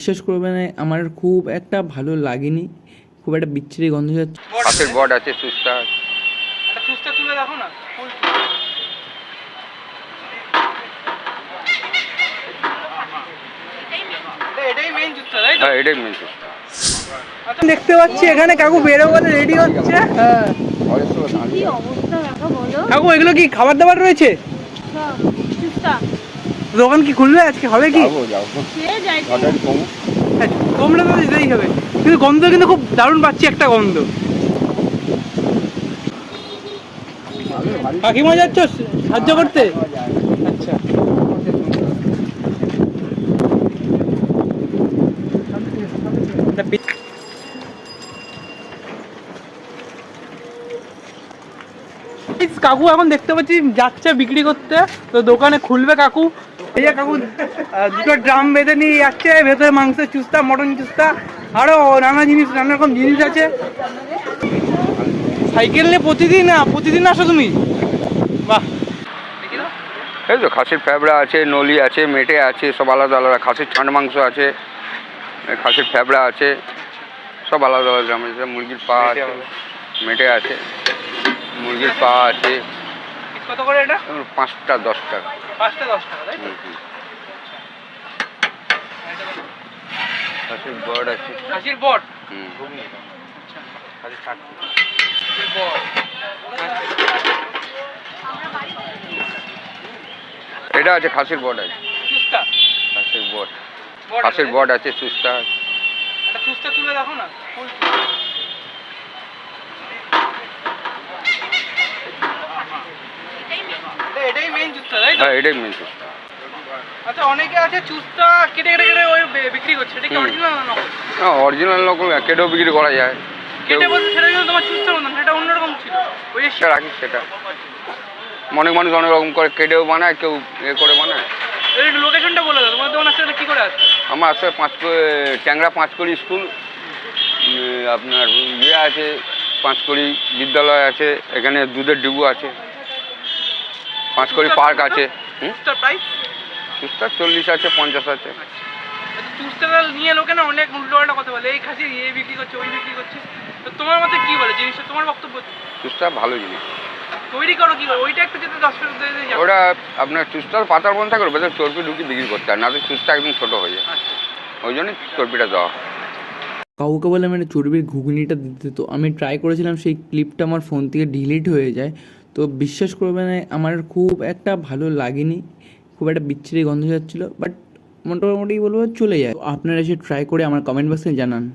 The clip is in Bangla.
বিশ্বাস করবে না আমার খুব একটা ভালো লাগেনি খুব একটা বিচ্ছিরি গন্ধ যাচ্ছে। পাশের বট আছে সুস্তা। তুলে দেখো না তো? হ্যাঁ মেন আচ্ছা, দেখতে পাচ্ছি এখানে কাকু বেরো বলে রেডি হচ্ছে। হ্যাঁ কাকু এগুলো কি খাবার দাবার রয়েছে? চুস্তা দোকান কি খুলবে? আজকে হবে কি। হ্যাঁ, কমলে তো। দিতেই হবে। কিন্তু গন্ধ কিন্তু খুব দারুণ পাচ্ছি একটা গন্ধ। কাকিমা যাচ্ছ সাহায্য করতে? আচ্ছা। কাকু এখন দেখতে পাচ্ছি যাচ্ছে বিক্রি করতে। তো দোকানে খুলবে কাকু। এই যে কাকু দুটো ড্রাম বেঁধে নিয়ে যাচ্ছে ভেতরে মাংসের চুস্তা মটন চুস্তা আরও নানা জিনিস নানা রকম জিনিস আছে। সাইকেল নিয়ে প্রতিদিন না প্রতিদিন আসো তুমি? বাহ। এই তো খাসির ফ্যাবড়া আছে নলি আছে মেটে আছে সব আলাদা আলাদা খাসির ছাঁট মাংস আছে খাসির ফ্যাবড়া আছে সব আলাদা আলাদা আছে মুরগির পা আছে মেটে আছে মুরগির পা আছে। কত করে এটা? পাঁচটা দশ টাকা পাঁচটা দশ টাকা তাই আছে। বট? হুম। ছাট বট। এটা আছে খাসির বট আছে। খাসির বট। খাসির আছে, বট আছে সুস্তা। আছে চুস্তা তুলে দেখো না ফুল এটাই মেইন চুস্তা তাই তো? হ্যাঁ এটাই মেন সুস্তা আচ্ছা অনেকে আছে চুস্তা কেটে কেটে কেটে ওই বিক্রি করছে এটা কি অরিজিনাল না নকল? হ্যাঁ অরিজিনাল কেটেও বিক্রি করা যায়। কেটে বলতে সেটা কিন্তু তোমার চুস্তার মতন সেটা অন্যরকম ছিল। ওই যে সেটা অনেক মানুষ অনেক রকম করে কেটেও বানায় কেউ এ করে বানায়। এর লোকেশনটা বলে দাও তোমার দোকান আসলে কি করে আসবে আমার আছে পাঁচ ট্যাংরা পাঁচকড়ি স্কুল আপনার ইয়ে আছে পাঁচকড়ি বিদ্যালয় আছে এখানে দুধের ডিবু আছে। পাঁচকড়ি পার্ক আছে। হুম? চুস্তার প্রাইস চল্লিশ আছে পঞ্চাশ আছে। চুস্তাটা নিয়ে লোকে না অনেক উল্টোপাল্টা কথা বলে। এই খাসি এই বিক্রি করছে ওই বিক্রি করছে। তো তোমার মতে কি বলে? জিনিসটা তোমার বক্তব্য? ভালো জিনিস। তৈরি করো কি করে? ওইটা একটু যেতে দশ মিনিট ওটা আপনার চুস্তার পাতার চর্বি ঢুকি বিক্রি করতে হয় না তো একদম ছোটো হয়ে যায়। আচ্ছা। ওই চর্বিটা দেওয়া। হয় কাউকে বলে মানে চর্বির ঘুগনিটা দিতে। তো আমি ট্রাই করেছিলাম সেই ক্লিপটা আমার ফোন থেকে ডিলিট হয়ে যায়। তো বিশ্বাস করবে না আমার খুব একটা ভালো লাগেনি। খুব একটা বিচ্ছিরি গন্ধ যাচ্ছিল বাট মোটামুটি বলব চলে যায়। আপনারা এসে ট্রাই করে আমার কমেন্ট বক্সে জানান।